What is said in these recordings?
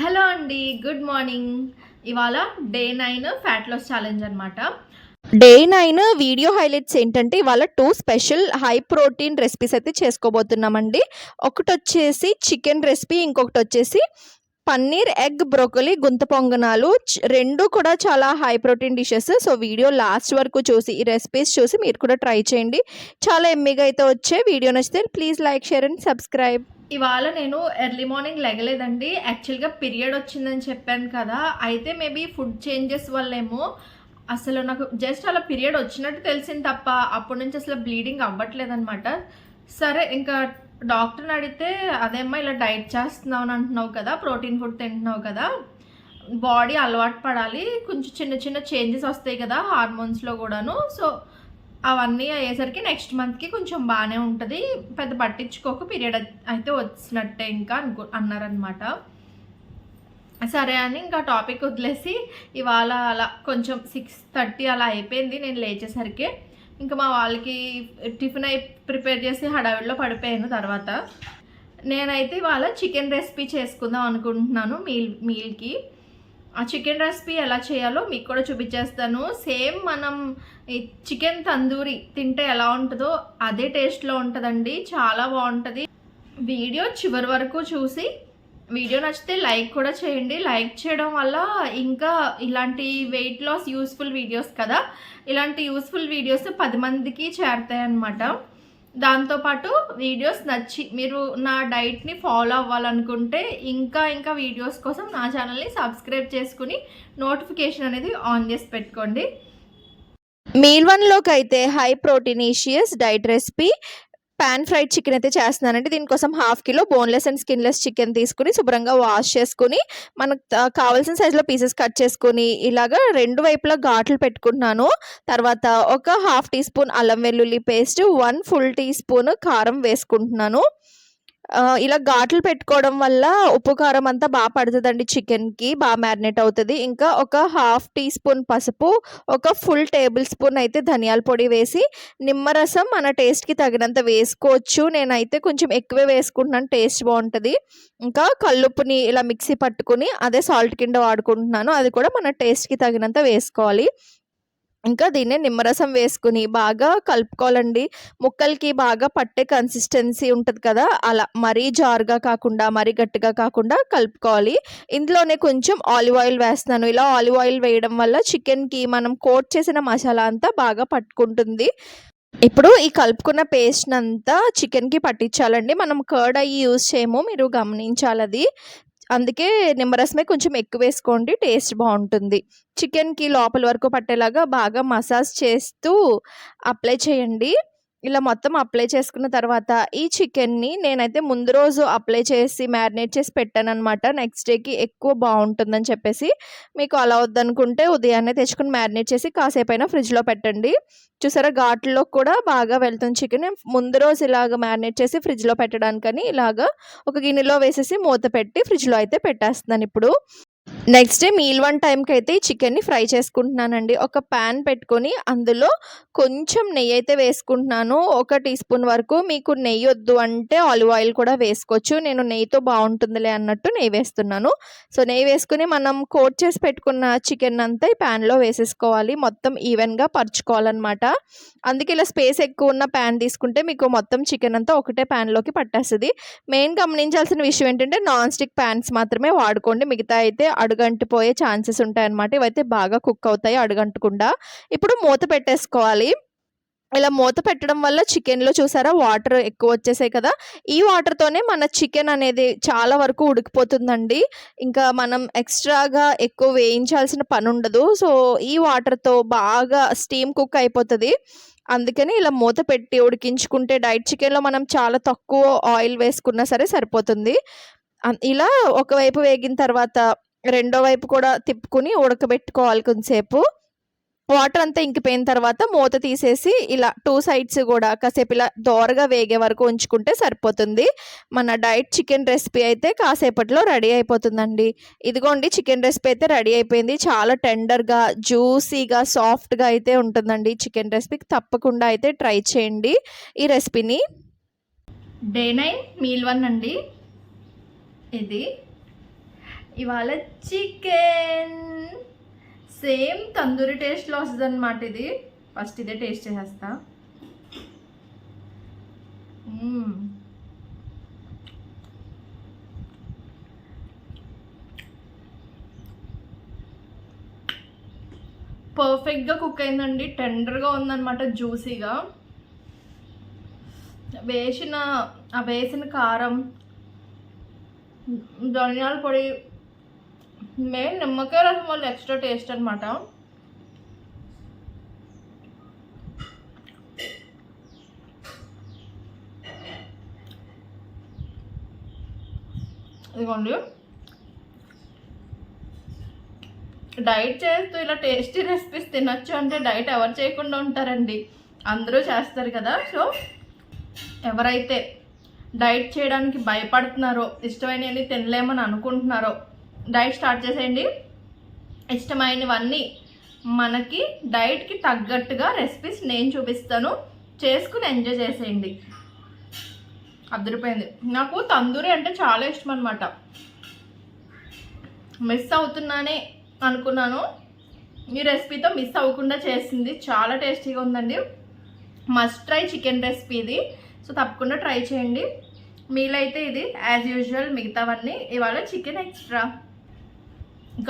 Hello అండి good morning. ఇవాళ day nine fat loss challenge అనమాట డే నైన్ వీడియో హైలైట్స్ ఏంటంటే ఇవాళ two special high protein recipes అయితే చేసుకోబోతున్నామండి. ఒకటి వచ్చేసి చికెన్ రెసిపీ ఇంకొకటి వచ్చేసి పన్నీర్ ఎగ్ బ్రోకలీ గుంత పొంగనాలు రెండు కూడా చాలా high protein dishes so video last వరకు చూసి ఈ రెసిపీస్ చూసి మీరు కూడా ట్రై చేయండి. చాలా ఎమ్మిగా అయితే వచ్చే వీడియో నచ్చితే please like share and subscribe ఇవాళ నేను ఎర్లీ మార్నింగ్ లెగలేదండి. యాక్చువల్గా పీరియడ్ వచ్చిందని చెప్పాను కదా. అయితే మేబీ ఫుడ్ చేంజెస్ వల్లేమో అసలు నాకు జస్ట్ అలా పీరియడ్ వచ్చినట్టు తెలిసింది తప్ప అప్పటి నుంచి అసలు బ్లీడింగ్ అవ్వట్లేదనమాట సరే ఇంకా డాక్టర్ని అడిగితే అదేమ్మా ఇలా డైట్ చేస్తున్నావు అని అంటున్నావు కదా ప్రోటీన్ ఫుడ్ తింటున్నావు కదా బాడీ అలవాటు పడాలి కొంచెం చిన్న చిన్న చేంజెస్ వస్తాయి కదా హార్మోన్స్లో కూడాను. సో అవన్నీ అయ్యేసరికి నెక్స్ట్ మంత్కి కొంచెం బాగానే ఉంటుంది. పెద్ద పట్టించుకోక పీరియడ్ అయితే వచ్చినట్టే ఇంకా అనుకో అన్నారనమాట. సరే అని ఇంకా టాపిక్ వదిలేసి ఇవాళ అలా కొంచెం సిక్స్ థర్టీ అలా అయిపోయింది. నేను లేచేసరికి ఇంకా మా వాళ్ళకి టిఫిన్ అయి ప్రిపేర్ చేసి హడావిడిలో పడిపోయాను తర్వాత నేనైతే ఇవాళ చికెన్ రెసిపీ చేసుకుందాం అనుకుంటున్నాను మీల్ మీల్కి. ఆ చికెన్ రెసిపీ ఎలా చేయాలో మీకు కూడా చూపించేస్తాను. సేమ్ మనం ఈ చికెన్ తందూరి తింటే ఎలా ఉంటుందో అదే టేస్ట్లో ఉంటుందండి. చాలా బాగుంటుంది. వీడియో చివరి వరకు చూసి వీడియో నచ్చితే లైక్ కూడా చేయండి. లైక్ చేయడం వల్ల ఇంకా ఇలాంటి వెయిట్ లాస్ యూస్ఫుల్ వీడియోస్ కదా ఇలాంటి యూస్ఫుల్ వీడియోస్ పది మందికి చేరుతాయి అన్నమాట. దాంతోపాటు వీడియోస్ నచ్చి మీరు నా డైట్ని ఫాలో అవ్వాలనుకుంటే ఇంకా ఇంకా వీడియోస్ కోసం నా ఛానల్ని సబ్స్క్రైబ్ చేసుకుని నోటిఫికేషన్ అనేది ఆన్ చేసి పెట్టుకోండి. మీల్ వన్లోకి అయితే high proteinaceous diet recipe pan fried chicken అయితే చేస్తున్నానండి. దీనికోసం half kilo boneless and skinless chicken తీసుకుని శుభ్రంగా వాష్ చేసుకుని మనకు కావాల్సిన సైజులో పీసెస్ కట్ చేసుకుని ఇలాగా రెండు వైపులా ఘాట్లు పెట్టుకుంటున్నాను. తర్వాత ఒక హాఫ్ టీ స్పూన్ అల్లం వెల్లుల్లి paste one full teaspoon కారం వేసుకుంటున్నాను. ఇలా ఘాట్లు పెట్టుకోవడం వల్ల ఉప్పు కారం అంతా బాగా పడుతుందండి చికెన్కి బాగా మ్యారినేట్ అవుతుంది. ఇంకా ఒక హాఫ్ టీ స్పూన్ పసుపు ఒక ఫుల్ టేబుల్ స్పూన్ అయితే ధనియాల పొడి వేసి నిమ్మరసం మన టేస్ట్కి తగినంత వేసుకోవచ్చు. నేనైతే కొంచెం ఎక్కువే వేసుకుంటున్నాను టేస్ట్ బాగుంటుంది. ఇంకా కల్లుప్పుని ఇలా మిక్సీ పట్టుకుని అదే సాల్ట్ కింద వాడుకుంటున్నాను. అది కూడా మన టేస్ట్కి తగినంత వేసుకోవాలి. ఇంకా దీన్ని నిమ్మరసం వేసుకుని బాగా కలుపుకోవాలండి. ముక్కలకి బాగా పట్టే కన్సిస్టెన్సీ ఉంటుంది కదా అలా మరీ జారుగా కాకుండా మరీ గట్టిగా కాకుండా కలుపుకోవాలి. ఇందులోనే కొంచెం ఆలివ్ ఆయిల్ వేస్తున్నాను. ఇలా ఆలివ్ ఆయిల్ వేయడం వల్ల చికెన్కి మనం కోట్ చేసిన మసాలా అంతా బాగా పట్టుకుంటుంది. ఇప్పుడు ఈ కలుపుకున్న పేస్ట్ అంతా చికెన్కి పట్టించాలండి. మనం కర్డ్ అయ్యి యూజ్ చేయము మీరు గమనించాలి అది అందుకే నిమ్మరసమే కొంచెం ఎక్కువ వేసుకోండి టేస్ట్ బాగుంటుంది. చికెన్కి లోపల వరకు పట్టేలాగా బాగా మసాజ్ చేస్తూ అప్లై చేయండి. ఇలా మొత్తం అప్లై చేసుకున్న తర్వాత ఈ చికెన్ని నేనైతే ముందు రోజు అప్లై చేసి మ్యారినేట్ చేసి పెట్టాను అనమాట నెక్స్ట్ డేకి ఎక్కువ బాగుంటుందని చెప్పేసి మీకు అలా వద్దనుకుంటే ఉదయాన్నే తెచ్చుకుని మ్యారినేట్ చేసి కాసేపు అయినా ఫ్రిడ్జ్లో పెట్టండి. చూసారా ఘాట్లో కూడా బాగా వెళ్తుంది చికెన్. ముందు రోజు ఇలాగ మ్యారినేట్ చేసి ఫ్రిడ్జ్లో పెట్టడానికని ఇలాగ ఒక గిన్నెలో వేసేసి మూత పెట్టి ఫ్రిడ్జ్లో అయితే పెట్టేస్తున్నాను ఇప్పుడు. నెక్స్ట్ డే మీల్ వన్ టైంకి అయితే ఈ చికెన్ని ఫ్రై చేసుకుంటున్నానండి. ఒక ప్యాన్ పెట్టుకొని అందులో కొంచెం నెయ్యి అయితే వేసుకుంటున్నాను. ఒక టీ స్పూన్ వరకు మీకు నెయ్యి వద్దు అంటే ఆలివ్ ఆయిల్ కూడా వేసుకోవచ్చు. నేను నెయ్యితో బాగుంటుందిలే అన్నట్టు నెయ్యి వేస్తున్నాను. సో నెయ్యి వేసుకుని మనం కోట్ చేసి పెట్టుకున్న చికెన్ అంతా ఈ ప్యాన్లో వేసేసుకోవాలి. మొత్తం ఈవెన్గా పరుచుకోవాలన్నమాట. అందుకే ఇలా స్పేస్ ఎక్కువ ఉన్న ప్యాన్ తీసుకుంటే మీకు మొత్తం చికెన్ అంతా ఒకటే ప్యాన్లోకి పట్టేస్తుంది. మెయిన్ గమనించాల్సిన విషయం ఏంటంటే నాన్ స్టిక్ ప్యాన్స్ మాత్రమే వాడుకోండి. మిగతా అయితే అడుగంటిపోయే ఛాన్సెస్ ఉంటాయన్నమాట. ఇవైతే బాగా కుక్ అవుతాయి అడుగంటకుండా. ఇప్పుడు మూత పెట్టేసుకోవాలి. ఇలా మూత పెట్టడం వల్ల చికెన్లో చూసారా వాటర్ ఎక్కువ వచ్చేసాయి కదా? ఈ వాటర్తోనే మన చికెన్ అనేది చాలా వరకు ఉడికిపోతుందండి. ఇంకా మనం ఎక్స్ట్రాగా ఎక్కువ వేయించాల్సిన పని ఉండదు సో ఈ వాటర్తో బాగా స్టీమ్ కుక్ అయిపోతుంది. అందుకని ఇలా మూత పెట్టి ఉడికించుకుంటే డైట్ చికెన్లో మనం చాలా తక్కువ ఆయిల్ వేసుకున్నా సరే సరిపోతుంది. ఇలా ఒకవైపు వేగిన తర్వాత రెండో వైపు కూడా తిప్పుకుని ఉడకబెట్టుకోవాలి కొంతసేపు. వాటర్ అంతా ఇంకిపోయిన తర్వాత మూత తీసేసి ఇలా టూ సైడ్స్ కూడా కాసేపు ఇలా దోరగా వేగే వరకు ఉంచుకుంటే సరిపోతుంది. మన డైట్ చికెన్ రెసిపీ అయితే కాసేపట్లో రెడీ అయిపోతుందండి. ఇదిగోండి చికెన్ రెసిపీ అయితే రెడీ అయిపోయింది. చాలా టెండర్గా జ్యూసీగా సాఫ్ట్గా అయితే ఉంటుందండి చికెన్ రెసిపీ. తప్పకుండా అయితే ట్రై చేయండి ఈ రెసిపీని. డే నైన్ మీల్ వన్ అండి. ఇది ఇవాళ చికెన్ సేమ్ తందూరి టేస్ట్లో వస్తుంది అనమాట ఇది. ఫస్ట్ ఇదే టేస్ట్ చేసేస్తా. Hmm. పర్ఫెక్ట్గా కుక్ అయిందండి. టెండర్గా ఉందన్నమాట జ్యూసీగా వేసిన ఆ వేసిన కారం ధనియాల పొడి మెయిన్ నిమ్మకాయ రసం వల్ల ఎక్స్ట్రా టేస్ట్ అనమాట ఇదిగోండి. డైట్ చేస్తూ ఇలా టేస్టీ రెసిపీస్ తినొచ్చు అంటే డైట్ ఎవరు చేయకుండా ఉంటారండి. అందరూ చేస్తారు కదా. సో ఎవరైతే డైట్ చేయడానికి భయపడుతున్నారో ఇష్టమైనవి తినలేమని అనుకుంటున్నారో డైట్ స్టార్ట్ చేసేయండి. ఇష్టమైనవన్నీ మనకి డైట్కి తగ్గట్టుగా రెసిపీస్ నేను చూపిస్తాను. చేసుకుని ఎంజాయ్ చేసేయండి. అదిరిపోయింది. నాకు తందూరి అంటే చాలా ఇష్టం అనమాట మిస్ అవుతున్నానే అనుకున్నాను. ఈ రెసిపీతో మిస్ అవ్వకుండా చేసింది. చాలా టేస్టీగా ఉందండి. మస్ట్ ట్రై చికెన్ రెసిపీ ఇది. సో తప్పకుండా ట్రై చేయండి. మీలైతే ఇది యాజ్ యూజువల్ మిగతావన్నీ ఇవాళ చికెన్ ఎక్స్ట్రా.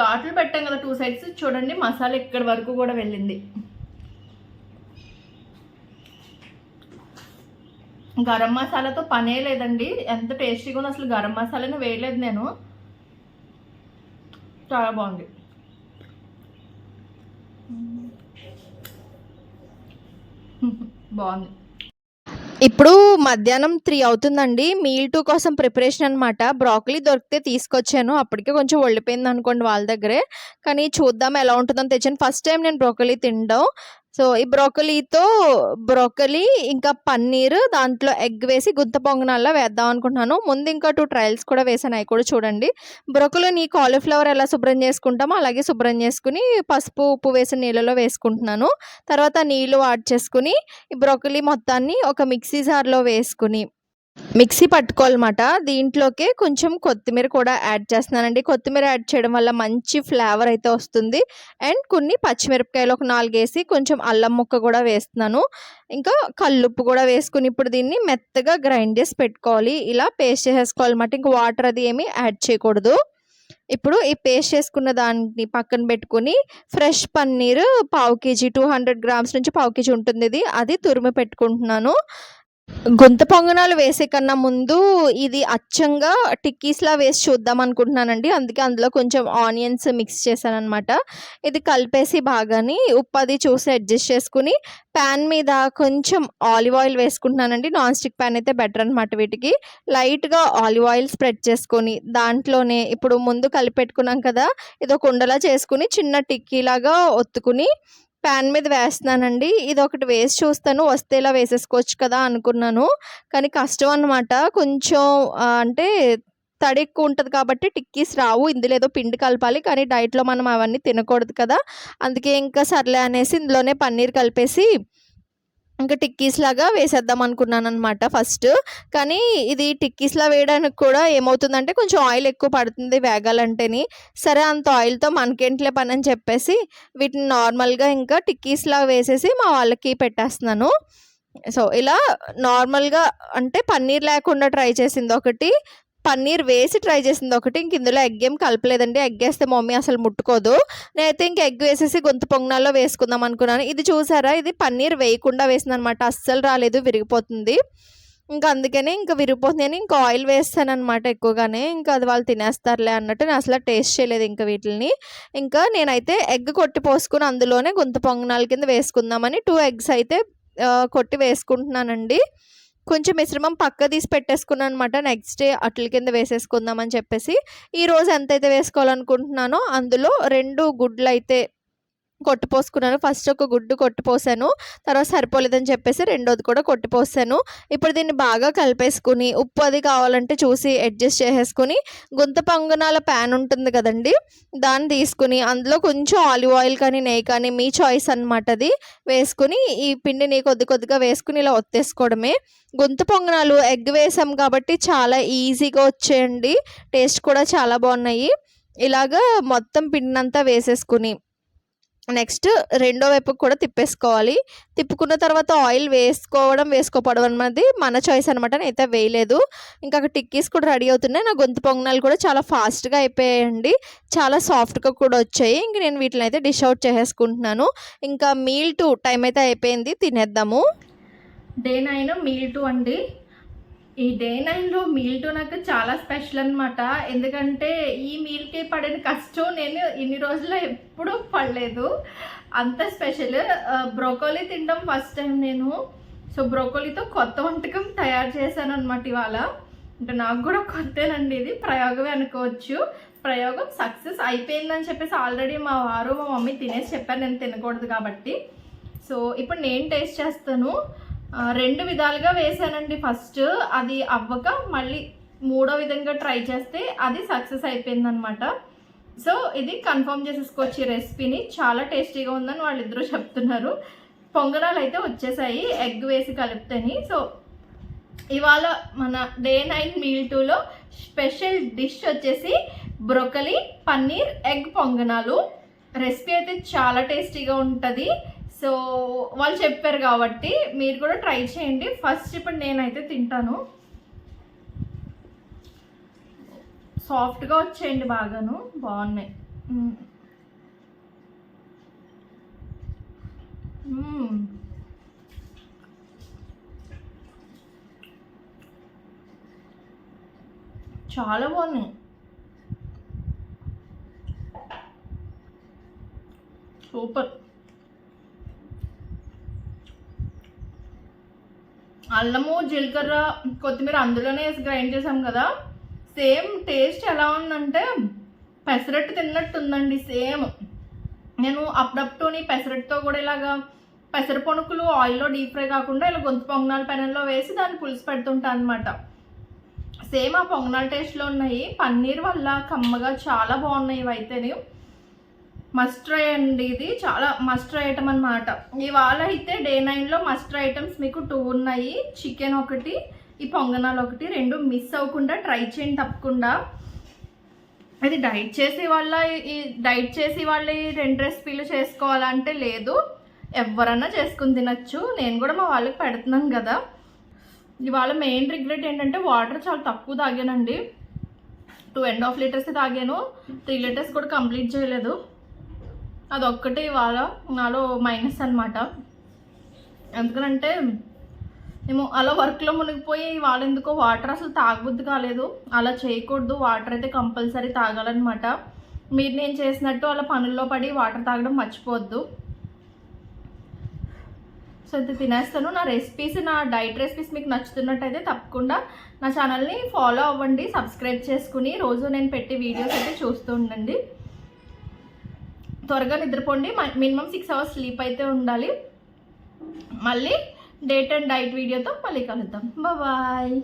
ఘాట్లు పెట్టాం కదా టూ సైడ్స్. చూడండి మసాలా ఇక్కడ వరకు కూడా వెళ్ళింది. గరం మసాలాతో పనే లేదండి. ఎంత టేస్టీగా ఉందో అసలు గరం మసాలానే వేయలేదు నేను. చాలా బాగుంది. బాగుంది. ఇప్పుడు మధ్యాహ్నం త్రీ అవుతుందండి. మీల్ టూ కోసం ప్రిపరేషన్ అనమాట బ్రాకలీ దొరికితే తీసుకొచ్చాను. అప్పటికే కొంచెం ఒళ్ళిపోయింది అనుకోండి వాళ్ళ దగ్గరే. కానీ చూద్దాం ఎలా ఉంటుందని తెచ్చాను. ఫస్ట్ టైం నేను బ్రోకలీ తినడం. సో ఈ బ్రోకలీతో బ్రోకలీ ఇంకా పన్నీర్ దాంట్లో ఎగ్ వేసి గుంత పొంగనాల్లో వేద్దాం అనుకుంటున్నాను. ముందు ఇంకా టూ ట్రయల్స్ కూడా వేసాను. అవి కూడా చూడండి. బ్రోకలీని కాలీఫ్లవర్ ఎలా శుభ్రం చేసుకుంటామో అలాగే శుభ్రం చేసుకుని పసుపు ఉప్పు వేసిన నీళ్ళలో వేసుకుంటున్నాను. తర్వాత నీళ్ళు వాడ్ చేసుకుని ఈ బ్రోకలీ మొత్తాన్ని ఒక మిక్సీ జార్లో వేసుకుని మిక్సీ పట్టుకోవాలన్నమాట. దీంట్లోకి కొంచెం కొత్తిమీర కూడా యాడ్ చేస్తున్నానండి. కొత్తిమీర యాడ్ చేయడం వల్ల మంచి ఫ్లేవర్ అయితే వస్తుంది. అండ్ కొన్ని పచ్చిమిరపకాయలు ఒక నాలుగు వేసి కొంచెం అల్లం ముక్క కూడా వేస్తున్నాను. ఇంకా కల్లుప్పు కూడా వేసుకుని ఇప్పుడు దీన్ని మెత్తగా గ్రైండ్ చేసి పెట్టుకోవాలి. ఇలా పేస్ట్ చేసేసుకోవాలన్నమాట. ఇంకా వాటర్ అది ఏమీ యాడ్ చేయకూడదు. ఇప్పుడు ఈ పేస్ట్ చేసుకున్న దాన్ని పక్కన పెట్టుకుని ఫ్రెష్ పన్నీర్ పావు కేజీ టూ హండ్రెడ్ గ్రామ్స్ నుంచి పావు కేజీ ఉంటుంది ఇది. అది తురిమి పెట్టుకుంటున్నాను. గుంత పొంగనాలు వేసే కన్నా ముందు ఇది అచ్చంగా టిక్కీస్లా వేసి చూద్దాం అనుకుంటున్నానండి. అందుకే అందులో కొంచెం ఆనియన్స్ మిక్స్ చేశాను అనమాట ఇది కలిపేసి బాగాని ఉప్పు అది చూసి అడ్జస్ట్ చేసుకుని ప్యాన్ మీద కొంచెం ఆలివ్ ఆయిల్ వేసుకుంటున్నానండి. నాన్ స్టిక్ ప్యాన్ అయితే బెటర్ అనమాట వీటికి. లైట్గా ఆలివ్ ఆయిల్ స్ప్రెడ్ చేసుకొని దాంట్లోనే ఇప్పుడు ముందు కలిపెట్టుకున్నాం కదా ఇది ఒక ఉండలా చేసుకుని చిన్న టిక్కీలాగా ఒత్తుకుని ప్యాన్ మీద వేస్తున్నానండి. ఇది ఒకటి వేసి చూస్తాను. వస్తే ఇలా వేసేసుకోవచ్చు కదా అనుకున్నాను. కానీ కష్టం అనమాట కొంచెం అంటే తడి ఎక్కువ ఉంటుంది కాబట్టి టిక్కీస్ రావు. ఇందులో ఏదో పిండి కలపాలి. కానీ డైట్లో మనం అవన్నీ తినకూడదు కదా. అందుకే ఇంకా సర్లే అనేసి ఇందులోనే పన్నీర్ కలిపేసి ఇంకా టిక్కీస్ లాగా వేసేద్దాం అనుకున్నాను అనమాట ఫస్ట్ కానీ ఇది టిక్కీస్లా వేయడానికి కూడా ఏమవుతుందంటే కొంచెం ఆయిల్ ఎక్కువ పడుతుంది వేగాలంటేని. సరే అంత ఆయిల్తో మనకేంట్లే పని అని చెప్పేసి వీటిని నార్మల్గా ఇంకా టిక్కీస్లా వేసేసి మా వాళ్ళకి పెట్టేస్తున్నాను. సో ఇలా నార్మల్గా అంటే పన్నీర్ లేకుండా ట్రై చేసింది ఒకటి. పన్నీర్ వేసి ట్రై చేసింది ఒకటి. ఇంక ఇందులో ఎగ్ ఏం కలపలేదండి. ఎగ్ వేస్తే మమ్మీ అసలు ముట్టుకోదు. నేనైతే ఇంక ఎగ్ వేసేసి గొంతు పొంగనాల్లో వేసుకుందాం అనుకున్నాను. ఇది చూసారా? ఇది పన్నీర్ వేయకుండా వేసింది అనమాట అస్సలు రాలేదు విరిగిపోతుంది. ఇంకా అందుకని ఇంకా విరిగిపోతుంది. అని ఇంకా ఆయిల్ వేస్తాను అనమాట ఎక్కువగానే. ఇంకా అది వాళ్ళు తినేస్తారులే అన్నట్టు నేను అసలు టేస్ట్ చేయలేదు ఇంకా వీటిని ఇంకా నేనైతే ఎగ్ కొట్టి పోసుకుని అందులోనే గుంత పొంగనాల కింద వేసుకుందామని టూ ఎగ్స్ అయితే కొట్టి వేసుకుంటున్నానండి. కొంచెం మిశ్రమం పక్క తీసి పెట్టేసుకున్నాను అనమాట నెక్స్ట్ డే అట్ల కింద వేసేసుకుందామని చెప్పేసి ఈరోజు ఎంతైతే వేసుకోవాలనుకుంటున్నానో అందులో రెండు గుడ్లు అయితే కొట్టిపోసుకున్నాను. ఫస్ట్ ఒక గుడ్డు కొట్టిపోసాను. తర్వాత సరిపోలేదని చెప్పేసి రెండోది కూడా కొట్టిపోసాను. ఇప్పుడు దీన్ని బాగా కలిపేసుకుని ఉప్పు అది కావాలంటే చూసి అడ్జస్ట్ చేసేసుకుని గుంత పొంగనాల ప్యాన్ ఉంటుంది కదండి దాన్ని తీసుకుని అందులో కొంచెం ఆలివ్ ఆయిల్ కానీ నెయ్యి కానీ మీ చాయిస్ అనమాట అది. వేసుకుని ఈ పిండిని కొద్ది కొద్దిగా వేసుకుని ఇలా ఒత్తేసుకోవడమే. గుంత పొంగనాలు ఎగ్ వేసాం కాబట్టి చాలా ఈజీగా వచ్చేయండి. టేస్ట్ కూడా చాలా బాగున్నాయి. ఇలాగా మొత్తం పిండినంతా వేసేసుకుని నెక్స్ట్ రెండో వైపు కూడా తిప్పేసుకోవాలి. తిప్పుకున్న తర్వాత ఆయిల్ వేసుకోవడం వేసుకోపోవడం అన్నది మన చాయిస్ అనమాట నేనైతే వేయలేదు. ఇంకా అక్కడ టిక్కీస్ కూడా రెడీ అవుతున్నాయి. నా గొంతు పొంగనాలు కూడా చాలా ఫాస్ట్గా అయిపోయాయండి. చాలా సాఫ్ట్గా కూడా వచ్చాయి. ఇంక నేను వీటిని అయితే డిష్ అవుట్ చేసేసుకుంటున్నాను. ఇంకా మీల్ టు టైం అయితే అయిపోయింది. తినేద్దాము. డే నైన్ మీల్ టూ అండి. ఈ డే నైన్లో మీల్ టూ నాకు చాలా స్పెషల్ అనమాట ఎందుకంటే ఈ మీల్కి పడిన కష్టం నేను ఇన్ని రోజుల్లో ఎప్పుడూ పడలేదు. అంత స్పెషల్. బ్రోకోలీ తినడం ఫస్ట్ టైం నేను. సో బ్రోకోలీతో కొత్త వంటకం తయారు చేశాను అనమాట ఇవాళ. అంటే నాకు కూడా కొత్తనండి ఇది. ప్రయోగమే అనుకోవచ్చు. ప్రయోగం సక్సెస్ అయిపోయిందని చెప్పేసి ఆల్రెడీ మా వారు మా మమ్మీ తినేసి చెప్పారు. నేను తినకూడదు కాబట్టి. సో ఇప్పుడు నేను టేస్ట్ చేస్తాను. రెండు విధాలుగా వేసానండి ఫస్ట్ అది అవ్వక మళ్ళీ మూడో విధంగా ట్రై చేస్తే అది సక్సెస్ అయిపోయిందనమాట సో ఇది కన్ఫర్మ్ చేసేసుకోవచ్చు ఈ రెసిపీని. చాలా టేస్టీగా ఉందని వాళ్ళిద్దరూ చెప్తున్నారు. పొంగనాలు అయితే వచ్చేసాయి. ఎగ్ వేసి కలిపితేని. సో ఇవాళ మన డే నైన్ మీల్ టూలో స్పెషల్ డిష్ వచ్చేసి బ్రొకలి పన్నీర్ ఎగ్ పొంగనాలు. రెసిపీ అయితే చాలా టేస్టీగా ఉంటుంది. సో వాళ్ళు చెప్పారు కాబట్టి మీరు కూడా ట్రై చేయండి. ఫస్ట్ ఇప్పుడు నేనైతే తింటాను. సాఫ్ట్గా వచ్చేయండి బాగాను. బాగున్నాయి. చాలా బాగున్నాయి. సూపర్. అల్లము జీలకర్ర కొత్తిమీర అందులోనే వేసి గ్రైండ్ చేసాం కదా. సేమ్ టేస్ట్ ఎలా ఉందంటే పెసరట్టు తిన్నట్టు ఉందండి సేమ్. నేను అప్పుడప్పుడుని పెసరట్టుతో కూడా ఇలాగా పెసర పొణుకులు ఆయిల్లో డీప్ ఫ్రై కాకుండా ఇలా గొంతు పొంగనాల పెనంలో వేసి దాన్ని పులుసు పెడుతుంటాను అనమాట సేమ్ ఆ పొంగనాల టేస్ట్లో ఉన్నాయి. పన్నీర్ వల్ల కమ్మగా చాలా బాగున్నాయి ఇవైతేనే. మస్ట్ ట్రై అండి ఇది. చాలా మస్ట్ ట్రై ఐటమ్ అనమాట ఇవాళ అయితే డే నైన్లో మస్ట్ ట్రై ఐటమ్స్ మీకు టూ ఉన్నాయి. చికెన్ ఒకటి ఈ పొంగనాలు ఒకటి రెండు మిస్ అవ్వకుండా ట్రై చేయండి తప్పకుండా. అది డైట్ చేసే వాళ్ళ ఈ డైట్ చేసి వాళ్ళు ఈ రెండు రెసిపీలు చేసుకోవాలంటే లేదు. ఎవరన్నా చేసుకుని తినచ్చు. నేను కూడా మా వాళ్ళకి పెడుతున్నాను కదా. ఇవాళ మెయిన్ రిగ్రెట్ ఏంటంటే వాటర్ చాలా తక్కువ తాగానండి. టూ అండ్ హాఫ్ లీటర్స్ తాగాను. త్రీ లీటర్స్ కూడా కంప్లీట్ చేయలేదు. అదొక్కటే ఇవాళ నాలో మైనస్ అనమాట ఎందుకనంటే మేము అలా వర్క్లో మునిగిపోయి ఇవాళ ఎందుకో వాటర్ అసలు తాగబుద్ది కాలేదు. అలా చేయకూడదు వాటర్ అయితే కంపల్సరీ తాగాలన్నమాట. మీరు నేను చేసినట్టు అలా పనుల్లో పడి వాటర్ తాగడం మర్చిపోవద్దు. సో ఇది తినేస్తాను. నా రెసిపీస్ నా డైట్ రెసిపీస్ మీకు నచ్చుతున్నట్టయితే తప్పకుండా నా ఛానల్ని ఫాలో అవ్వండి సబ్స్క్రైబ్ చేసుకుని రోజు నేను పెట్టే వీడియోస్ అయితే చూస్తూ ఉండండి. త్వరగా నిద్రపోండి. మినిమం సిక్స్ అవర్స్ స్లీప్ అయితే ఉండాలి. మళ్ళీ డేట్ అండ్ డైట్ వీడియోతో మళ్ళీ కలుద్దాం. బాయ్.